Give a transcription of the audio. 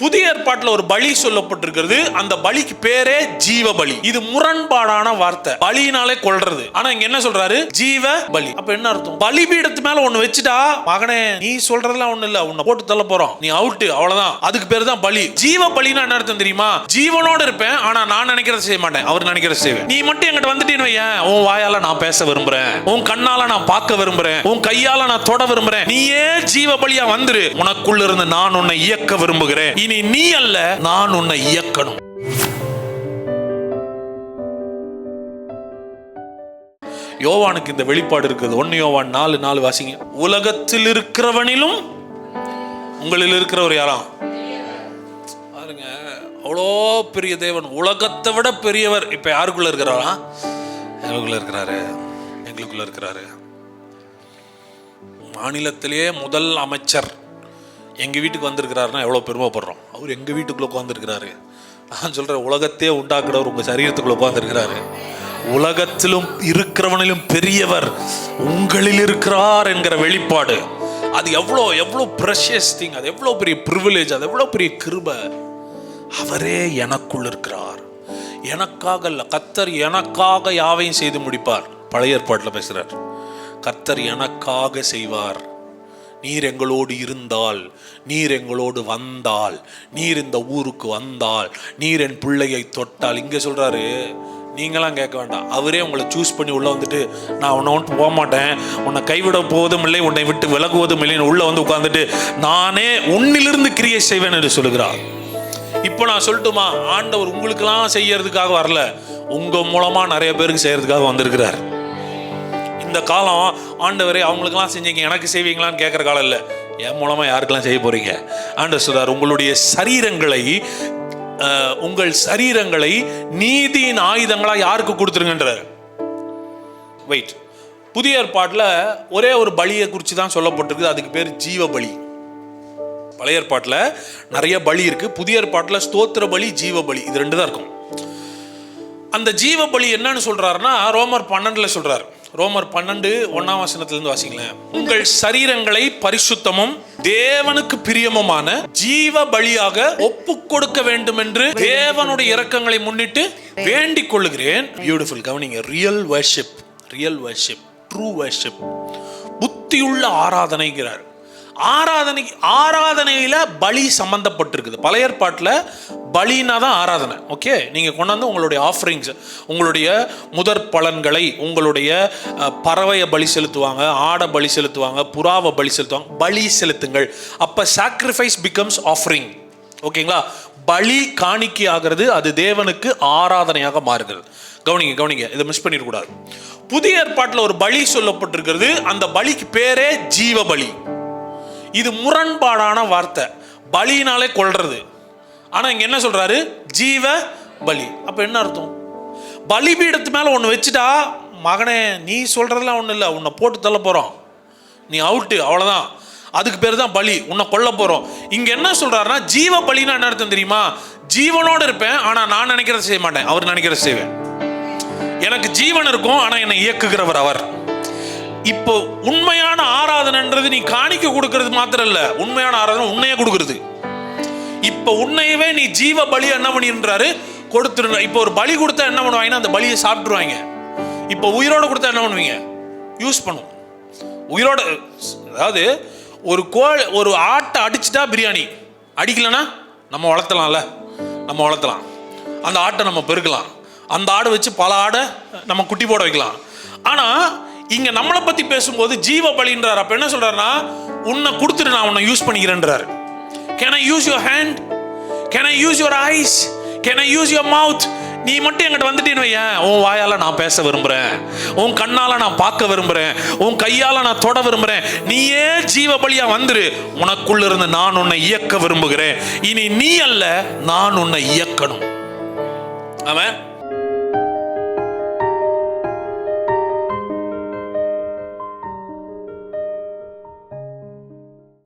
புதிய ஏற்பாட்டுல ஒரு பலி சொல்லப்பட்டிருக்கிறது. அந்த பலிக்கு பேரே ஜீவ பலி இது முரண்பாடான வார்த்தை. பலினாலே கொல்றது. ஆனா இங்க என்ன சொல்றாரு? ஜீவ பலி அப்ப என்ன அர்த்தம்? பலிபீடத்து மேல ஒண்ணு வச்சுட்டா மகனே நீ சொல்றதெல்லாம் ஒண்ணு இல்ல. உன்னை போட்டு தள்ள போறோம். நீ அவுட்டு அவ்வளவுதான். அதுக்கு பேரு தான் பலி. ஜீவ பலினா என்ன அர்த்தம் தெரியுமா? ஜீவனோட இருப்பேன் ஆனா நான் நினைக்கிறத செய்ய மாட்டேன். அவர் நினைக்கிறத செய்வேன். நீ மட்டும் எங்கிட்ட வந்துட்டேன்னு வையேன். உன் வாயால நான் பேச விரும்புறேன். உன் கண்ணால நான் பார்க்க விரும்புறேன். உன் கையால நான் தொட விரும்புறேன். நீயே ஜீவ பலியா வந்துரு. உனக்குள்ள இருந்து நான் உன்னை இயக்க விரும்புகிறேன். இனி நீ அல்ல நான் உன்னை இயக்கணும். யோவானுக்கு இந்த வெளிப்பாடு இருக்குது. ஒன்னு யோவான் நாலு நாலு வாசிங்க. உலகத்தில் இருக்கிறவனிலும் உங்களில் இருக்கிறவர் யாராம் பாருங்க அவ்வளோ பெரிய தேவன். உலகத்தை விட பெரியவர். இப்ப யாருக்குள்ள இருக்கிறாரா? எங்களுக்குள்ள இருக்கிறாரு? எங்களுக்குள்ள இருக்கிறாரு. மாநிலத்திலேயே முதல் அமைச்சர். எங்கள் வீட்டுக்கு வந்திருக்கிறாருன்னா எவ்வளோ பெருமைப்படுறோம். அவர் எங்கள் வீட்டுக்குள்ளே உட்காந்துருக்கிறாரு நான் சொல்கிறேன் உலகத்தையே உண்டாக்குறவர் உங்கள் சரீரத்துக்குள்ளே உட்காந்துருக்கிறாரு உலகத்திலும் இருக்கிறவனிலும் பெரியவர் உங்களில் இருக்கிறார் என்கிற வெளிப்பாடு. அது எவ்வளோ எவ்வளோ ப்ரெஷியஸ் திங் அது எவ்வளோ பெரிய ப்ரிவிலேஜ் அது எவ்வளோ பெரிய கிருப. அவரே எனக்குள் இருக்கிறார். எனக்காக இல்லை கத்தர் எனக்காக யாவையும் செய்து முடிப்பார். பழைய ஏற்பாட்டில் பேசுகிறார் கர்த்தர் எனக்காக செய்வார். நீர் எங்களோடு இருந்தால் நீர் எங்களோடு வந்தால் நீர் இந்த ஊருக்கு வந்தால் நீர் என் பிள்ளையை தொட்டால். இங்கே சொல்கிறாரு நீங்களாம் கேட்க வேண்டாம். அவரே உங்களை சூஸ் பண்ணி உள்ளே வந்துட்டு நான் உன்னை விட்டு போக மாட்டேன். உன்னை கைவிட போவதும் இல்லை உன்னை விட்டு விலகுவதும் இல்லைன்னு உள்ளே வந்து உட்காந்துட்டு நானே உன்னிலிருந்து கிரியை செய்வேன் என்று சொல்லுகிறார். இப்போ நான் சொல்லட்டுமா? ஆண்டவர் உங்களுக்கெல்லாம் செய்யறதுக்காக வரல. உங்கள் மூலமாக நிறைய பேருக்கு செய்யறதுக்காக வந்திருக்கிறார். இந்த காலம் ஆண்டவரே அவங்களுக்கெல்லாம் செஞ்சீங்க எனக்கு செய்வீங்களான்னு கேட்குற காலம் இல்லை. என் மூலமாக யாருக்கெல்லாம் செய்ய போகிறீங்க ஆண்டவர் சொல்கிறார் உங்களுடைய சரீரங்களை உங்கள் சரீரங்களை நீதியின் ஆயுதங்களா யாருக்கு கொடுத்துருங்கன்றார். வெயிட் புதிய ஏற்பாட்டில் ஒரே ஒரு பலியை குறித்து தான் சொல்லப்பட்டிருக்குது அதுக்கு பேர் ஜீவ பலி. பழைய ஏற்பாட்டில் நிறைய பலி இருக்கு புதிய ஏற்பாட்டில் ஸ்தோத்திர பலி ஜீவ பலி இது ரெண்டு தான் இருக்கும். அந்த ஜீவ பலி என்னன்னு சொல்றாருன்னா ரோமர் பன்னெண்டில் சொல்றாரு. ரோமர் பன்னெண்டு ஒன்னாம் வசனத்திலிருந்து வாசிங்களேன். உங்கள் சரீரங்களை பரிசுத்தமும் தேவனுக்கு பிரியமுமான ஜீவ பலியாக ஒப்பு கொடுக்க வேண்டும் என்று தேவனுடைய இரக்கங்களை முன்னிட்டு வேண்டிக் கொள்ளுகிறேன். பியூட்டிஃபுல் கவனிங்க. Real worship real worship true worship புத்தியுள்ள ஆராதனைங்கிறார். ஆராதனை ஆராதனையில் பலி சம்மந்தப்பட்டிருக்குது பழைய ஏற்பாட்டில் பலினா தான் ஆராதனை. ஓகே நீங்கள் கொண்டாந்து உங்களுடைய ஆஃபரிங்ஸ் உங்களுடைய முதற் பலன்களை உங்களுடைய பறவையை பலி செலுத்துவாங்க ஆடை பலி செலுத்துவாங்க புறாவை பலி செலுத்துவாங்க பலி செலுத்துங்கள். அப்போ சாக்ரிஃபைஸ் பிகம்ஸ் ஆஃபரிங் ஓகேங்களா பலி காணிக்கை ஆகிறது அது தேவனுக்கு ஆராதனையாக மாறுகிறது. கவனிங்க கவனிங்க. இதை மிஸ் பண்ணிடக்கூடாது. புதிய ஏற்பாட்டில் ஒரு பலி சொல்லப்பட்டிருக்கிறது. அந்த பலிக்கு பேரே ஜீவ பலி. இது முரண்பாடான வார்த்தை. பலினாலே கொள்றது ஆனா இங்க என்ன சொல்றாரு? ஜீவ பலி. அப்ப என்ன அர்த்தம்? பலிபீடத்து மேல ஒன்று வச்சுட்டா மகனே நீ சொல்றதெல்லாம் ஒன்றும் இல்லை. உன்னை போட்டு தள்ள போறோம். நீ அவுட்டு அவ்வளோதான் அதுக்கு பேர் தான் பலி. உன்னை கொல்ல போறோம். இங்க என்ன சொல்றாருன்னா ஜீவ பலினா என்ன அர்த்தம் தெரியுமா? ஜீவனோடு இருப்பேன் ஆனா நான் நினைக்கிறத செய்ய மாட்டேன். அவர் நினைக்கிறத செய்வேன். எனக்கு ஜீவன் இருக்கும் ஆனா என்னை இயக்குகிறவர் அவர். இப்போ உண்மையான ஆராதனைன்றது நீ காணிக்க கொடுக்கறது மாத்திரம் இல்ல உண்மையான ஆராதனை உன்னையே கொடுக்கறது. இப்போ உன்னையவே நீ ஜீவ பலி என்ன பண்ணின்றாரு கொடுத்துருந்த இப்போ ஒரு பலி கொடுத்தா என்ன பண்ணுவாங்கன்னா அந்த பலியை சாப்பிட்டுருவாங்க. இப்போ உயிரோட கொடுத்தா என்ன பண்ணுவீங்க? யூஸ் பண்ணும். உயிரோட அதாவது ஒரு கோழி ஒரு ஆட்டை அடிச்சிட்டா பிரியாணி. அடிக்கலைன்னா நம்ம வளர்த்தலாம்ல. நம்ம வளர்த்தலாம். அந்த ஆட்டை நம்ம பெருக்கலாம். அந்த ஆடை வச்சு பல ஆடை நம்ம குட்டி போட வைக்கலாம். ஆனா இங்க நம்மளை பத்தி பேசும்போது ஜீவ பலின்றார் அப்ப என்ன சொல்றாருன்னா உன்னை கொடுத்துட்டு நான் உன்னை use பண்ணிக்கிறேன்றாரு. Can I use your hand can I use your eyes can I use your mouth நீ மட்டும் எங்கிட்ட வந்துட்டேன்னு வையேன். உன் வாயால் நான் பேச விரும்புகிறேன் உன் கண்ணால் நான் பார்க்க விரும்புகிறேன் உன் கையால் நான் தொட விரும்புகிறேன் நீயே ஜீவ பலியாக வந்துரு. உனக்குள்ளிருந்து நான் உன்னை இயக்க விரும்புகிறேன். இனி நீ அல்ல நான் உன்னை இயக்கணும். அவன்